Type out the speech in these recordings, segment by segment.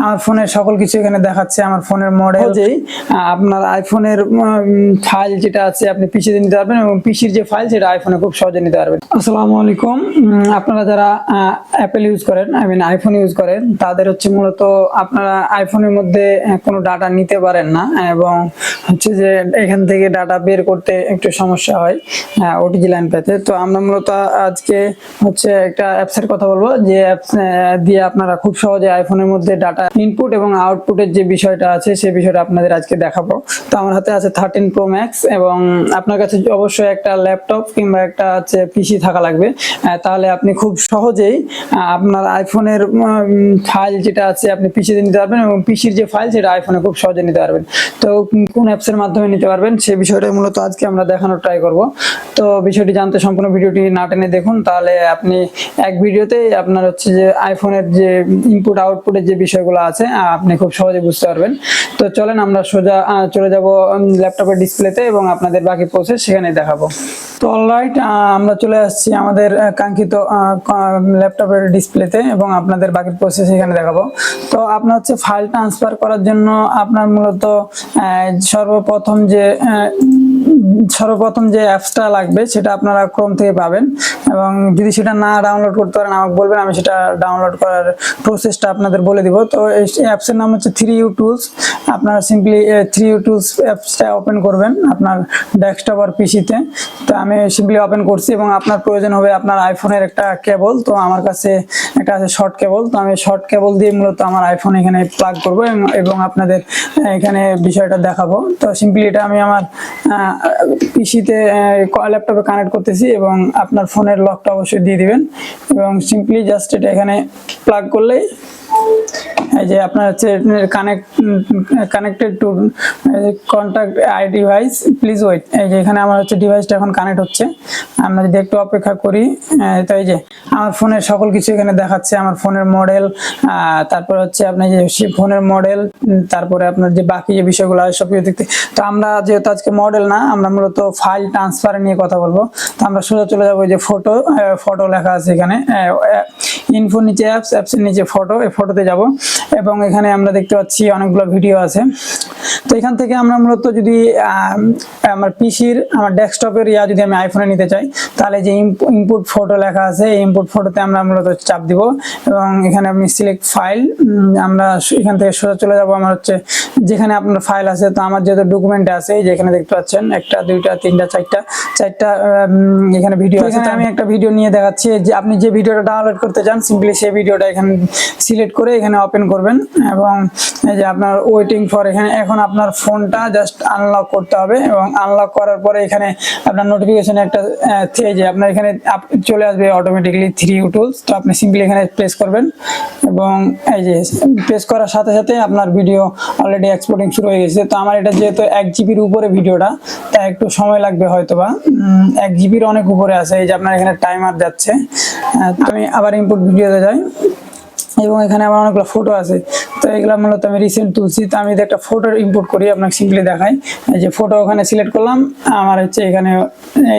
আমার ফোনের সকল কিছু এখানে দেখাচ্ছে আমার ফোনের মডেল যেই আপনার আইফোনের ফাইল যেটা আছে আপনি পিছিয়ে নিতে পারবেন এবং পিসির যে ফাইল সেটা আইফোনে খুব সহজে নিতে পারবেন। আসসালামু আলাইকুম। আপনারা যারা অ্যাপেল ইউজ করেন আই মিন আইফোন ইউজ করেন তাদের হচ্ছে মূলত আপনারা আইফোনের মধ্যে কোনো ডাটা নিতে পারেন না এবং হচ্ছে যে এখান থেকে ডাটা বের করতে একটু সমস্যা হয় ওটিজি লাইন পেতে। তো আমরা মূলত আজকে হচ্ছে একটা অ্যাপসের কথা বলব যে অ্যাপস দিয়ে আপনারা খুব সহজে আইফোনের মধ্যে ডাটা ইনপুট এবং আউটপুটের যে বিষয়টা আছে সেই বিষয়টা আপনাদের আজকে দেখাবো। তো আমার হাতে আছে থার্টিন প্রো ম্যাক্স এবং আপনার কাছে অবশ্যই একটা ল্যাপটপ কিংবা একটা হচ্ছে পিসি থাকা লাগবে। তাহলে আপনি খুব সহজেই আপনার আইফোনের ফাইল যেটা আছে, আপনি পিসিতে নিতে পারবেন এবং পিসির যে ফাইল সেটা আইফোনে খুব সহজে নিতে পারবেন। তো কোন অ্যাপসের মাধ্যমে নিতে পারবেন সেই বিষয়টা মূলত আজকে আমরা দেখানোর ট্রাই করব। তো বিষয়টি জানতে সম্পূর্ণ ভিডিওটি না টেনে দেখুন, তাহলে আপনি এক ভিডিওতেই আপনার হচ্ছে যে আইফোনের যে ইনপুট আউটপুটের যে বিষয়গুলো আছে আপনি খুব সহজে বুঝতে পারবেন। তো চলেন আমরা সোজা চলে যাব ল্যাপটপের ডিসপ্লেতে এবং আপনাদের বাকি প্রসেস সেখানে দেখাবো। তো অলরাইট আমরা চলে আসছি আমাদের কাঙ্ক্ষিত ল্যাপটপের ডিসপ্লেতে এবং আপনাদের বাকি প্রসেস এখানে দেখাবো। তো আপনার হচ্ছে ফাইল ট্রান্সফার করার জন্য আপনার মূলত সর্বপ্রথম যে সর্বপ্রথম যে অ্যাপসটা লাগবে, সেটা আপনারা ক্রোম থেকে পাবেন এবং যদি সেটা না ডাউনলোড করতে পারেন, আমাকে বলবেন, আমি সেটা ডাউনলোড করার প্রসেসটা আপনাদের বলে দিব। তো এই অ্যাপসের নাম হচ্ছে থ্রি ইউ টুলস আপনারা সিম্পলি থ্রি ইউ টুলস অ্যাপসটা ওপেন করবেন আপনার ডেস্কটপ আর পিসিতে তো আমি সিম্পলি ওপেন করছি এবং আপনার প্রয়োজন হবে আপনার আইফোনের একটা কেবল তো আমার কাছে একটা আছে শর্ট কেবল তো আমি শর্ট কেবল দিয়ে মূলত আমার আইফোন এখানে প্লাগ করব এবং আপনাদের, এখানে বিষয়টা দেখাবো। তো সিম্পলি এটা আমি আমার পিসিতে ল্যাপটপে কানেক্ট করতেছি এবং আপনার ফোনের লকটা অবশ্যই দিয়ে দিবেন। এবং সিম্পলি জাস্ট এটা এখানে প্লাগ করলেই এই যে আপনার হচ্ছে connect connected to contact I device please wait এই যে এখানে আমার হচ্ছে ডিভাইসটা এখন কানেক্ট হচ্ছে। আমরা যদি একটু অপেক্ষা করি তো এই যে আমার ফোনের সকল কিছু এখানে দেখাচ্ছে। আমার ফোনের মডেল তারপর হচ্ছে আপনার যে ফোনের মডেল তারপরে আপনার যে বাকি যে বিষয়গুলো আছে সব কিছু দেখতে তো আমরা যেহেতু আজকে মডেল না, আমরা মূলত ফাইল ট্রান্সফার নিয়ে কথা বলব। তো আমরা সোজা চলে যাব যে ফটো ফটো লেখা আছে এখানে। ইনফো নিচে অ্যাপস অ্যাপসের নিচে ফটো এই ফটোতে যাব। এবং এখানে আমরা দেখতে পাচ্ছি অনেকগুলো ভিডিও আছে। তো এখান থেকে আমরা মূলত যদি আমার পিসির আমার ডেস্কটপের ইয়া যদি আমি আইফোনে নিতে চাই তাহলে যে ইনপুট ফটো লেখা আছে এই ইনপুট ফটোতে আমরা মূলত চাপ দিব। এবং এখানে আমি সিলেক্ট ফাইল আমরা এখান থেকে সোজা চলে যাব আমার হচ্ছে যেখানে আপনার ফাইল আছে। তো আমার যেহেতু ডকুমেন্ট আছে এই যে এখানে দেখতে পাচ্ছেন একটা দুইটা তিনটা চারটা চারটা এখানে ভিডিও আছে। আমি একটা ভিডিও নিয়ে দেখাচ্ছি যে আপনি যে ভিডিওটা ডাউনলোড করতে চান সিম্পলি সেই ভিডিওটা এখানে সিলেক্ট করে এখানে ওপেন করবেন। এবং এই যে আপনার ওয়েটিং ফর এখানে এখন আপনার ফোনটা জাস্ট আনলক করতে হবে। এবং আনলক করার পরে এখানে আপনার নোটিফিকেশন একটা এই যে আপনার এখানে চলে আসবে অটোমেটিকলি থ্রি টুলস তো আপনি সিম্পলি এখানে প্রেস করবেন এবং এই যে প্রেস করার সাথে সাথে আপনার ভিডিও অলরেডি এক্সপোর্টিং শুরু হয়ে গেছে। তো আমার এটা যেহেতু এক জিবির উপরে ভিডিওটা, তাই একটু সময় লাগবে হয়তো বা এক জিবির অনেক উপরে আছে, এই যে আপনার এখানে টাইমার যাচ্ছে। আমি আবার ইনপুট ভিডিওতে যাই। এবং এখানে আমার অনেকগুলো ফটো আছে। তো এগুলো মূলত আমি রিসেন্ট তুলছি। তো আমি একটা ফটো ইম্পোর্ট করি, আপনাকে সিম্পলি দেখাই। যে ফটো ওখানে সিলেক্ট করলাম। আমার হচ্ছে এখানে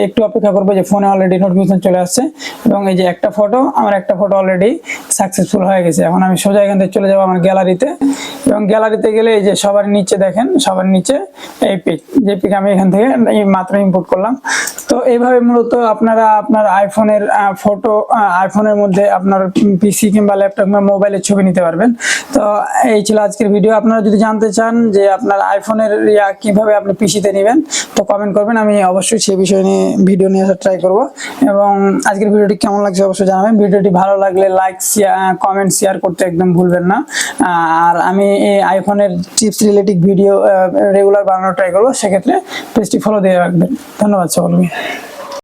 একটু অপেক্ষা করব যে ফোনে অলরেডি নোটিফিকেশন চলে আসছে। এবং এই যে একটা ফটো আমার একটা ফটো অলরেডি সাকসেসফুল হয়ে গেছে। এখন আমি সোজা এখান থেকে চলে যাব আমার গ্যালারিতে এবং গ্যালারিতে গেলে এই যে সবার নিচে দেখেন, সবার নিচে এই পিক যে পিক আমি এখান থেকে মাত্র ইম্পোর্ট করলাম। তো এইভাবে মূলত আপনারা আপনার আইফোনের ফটো আইফোনের মধ্যে আপনার পিসি কিংবা ল্যাপটপ কিংবা মোবাইলের ছবি নিতে পারবেন। তো এই ছিল আজকের ভিডিও আপনারা যদি জানতে চান যে আপনার আইফোনের ইয়া কীভাবে আপনি পিসিতে নেবেন, তো কমেন্ট করবেন। আমি অবশ্যই সেই বিষয় নিয়ে ভিডিও নিয়ে আসার ট্রাই করব। এবং আজকের ভিডিওটি কেমন লাগছে অবশ্যই জানাবেন। ভিডিওটি ভালো লাগলে লাইক কমেন্ট শেয়ার করতে একদম ভুলবেন না। আর আমি এই আইফোনের টিপস রিলেটিভ ভিডিও রেগুলার বানানোর ট্রাই করব। সেক্ষেত্রে পেজটি ফলো দিয়ে রাখবেন। ধন্যবাদ সকলকে। Amen.